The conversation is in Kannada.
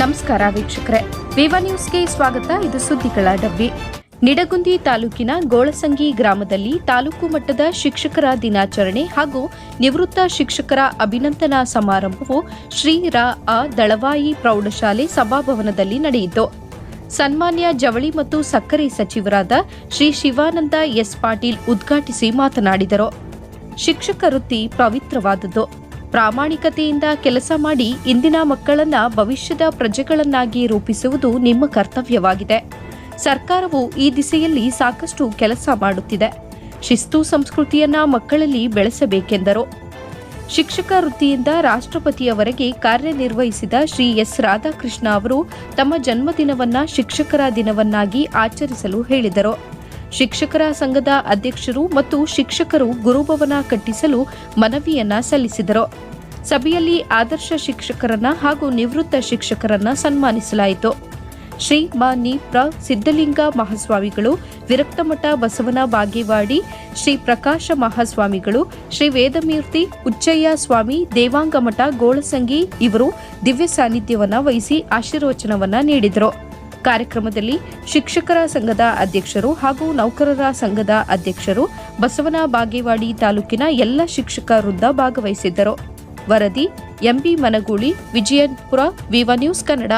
ನಮಸ್ಕಾರ ವೀಕ್ಷಕರೇ. ವಿವ ನ್ಯೂಸ್ಗೆ ಸ್ವಾಗತ, ಇದು ಸುದ್ದಿಗಳ ಡಬ್ಬಿ. ನಿಡಗುಂದಿ ತಾಲೂಕಿನ ಗೋಳಸಂಗಿ ಗ್ರಾಮದಲ್ಲಿ ತಾಲೂಕು ಮಟ್ಟದ ಶಿಕ್ಷಕರ ದಿನಾಚರಣೆ ಹಾಗೂ ನಿವೃತ್ತ ಶಿಕ್ಷಕರ ಅಭಿನಂದನಾ ಸಮಾರಂಭವು ಶ್ರೀ ರಾ. ಅ ದಳವಾಯಿ ಪ್ರೌಢಶಾಲೆ ಸಭಾಭವನದಲ್ಲಿ ನಡೆಯಿತು. ಸನ್ಮಾನ್ಯ ಜವಳಿ ಮತ್ತು ಸಕ್ಕರೆ ಸಚಿವರಾದ ಶ್ರೀ ಶಿವಾನಂದ ಎಸ್ ಪಾಟೀಲ್ ಉದ್ಘಾಟಿಸಿ ಮಾತನಾಡಿದರು. ಶಿಕ್ಷಕ ವೃತ್ತಿ ಪವಿತ್ರವಾದದ್ದು. ಪ್ರಾಮಾಣಿಕತೆಯಿಂದ ಕೆಲಸ ಮಾಡಿ ಇಂದಿನ ಮಕ್ಕಳನ್ನ ಭವಿಷ್ಯದ ಪ್ರಜೆಗಳನ್ನಾಗಿ ರೂಪಿಸುವುದು ನಿಮ್ಮ ಕರ್ತವ್ಯವಾಗಿದೆ. ಸರ್ಕಾರವು ಈ ದಿಸೆಯಲ್ಲಿ ಸಾಕಷ್ಟು ಕೆಲಸ ಮಾಡುತ್ತಿದೆ. ಶಿಸ್ತು ಸಂಸ್ಕೃತಿಯನ್ನ ಮಕ್ಕಳಲ್ಲಿ ಬೆಳೆಸಬೇಕೆಂದರು. ಶಿಕ್ಷಕ ವೃತ್ತಿಯಿಂದ ರಾಷ್ಟ್ರಪತಿಯವರೆಗೆ ಕಾರ್ಯನಿರ್ವಹಿಸಿದ ಶ್ರೀ ಎಸ್ ರಾಧಾಕೃಷ್ಣ ಅವರು ತಮ್ಮ ಜನ್ಮದಿನವನ್ನ ಶಿಕ್ಷಕರ ದಿನವನ್ನಾಗಿ ಆಚರಿಸಲು ಹೇಳಿದರು. ಶಿಕ್ಷಕರ ಸಂಘದ ಅಧ್ಯಕ್ಷರು ಮತ್ತು ಶಿಕ್ಷಕರು ಗುರುಭವನ ಕಟ್ಟಿಸಲು ಮನವಿಯನ್ನ ಸಲ್ಲಿಸಿದರು. ಸಭೆಯಲ್ಲಿ ಆದರ್ಶ ಶಿಕ್ಷಕರನ್ನ ಹಾಗೂ ನಿವೃತ್ತ ಶಿಕ್ಷಕರನ್ನ ಸನ್ಮಾನಿಸಲಾಯಿತು. ಶ್ರೀ ಮಾ. ಪ್ರ. ಸಿದ್ದಲಿಂಗ ಮಹಾಸ್ವಾಮಿಗಳು, ವಿರಕ್ತಮಠ ಬಸವನ ಬಾಗೇವಾಡಿ, ಶ್ರೀ ಪ್ರಕಾಶ ಮಹಾಸ್ವಾಮಿಗಳು, ಶ್ರೀ ವೇದಮೂರ್ತಿ ಉಚ್ಚಯ್ಯ ಸ್ವಾಮಿ, ದೇವಾಂಗಮಠ ಗೋಳಸಂಗಿ ಇವರು ದಿವ್ಯ ಸಾನ್ನಿಧ್ಯವನ್ನ ವಹಿಸಿ ಆಶೀರ್ವಚನವನ್ನ ನೀಡಿದರು. ಕಾರ್ಯಕ್ರಮದಲ್ಲಿ ಶಿಕ್ಷಕರ ಸಂಘದ ಅಧ್ಯಕ್ಷರು ಹಾಗೂ ನೌಕರರ ಸಂಘದ ಅಧ್ಯಕ್ಷರು ಬಸವನ ಬಾಗೇವಾಡಿ ತಾಲೂಕಿನ ಎಲ್ಲ ಶಿಕ್ಷಕ ವೃಂದ ಭಾಗವಹಿಸಿದ್ದರು. ವರದಿ M B Managuli Vijayapura Viva news Kannada.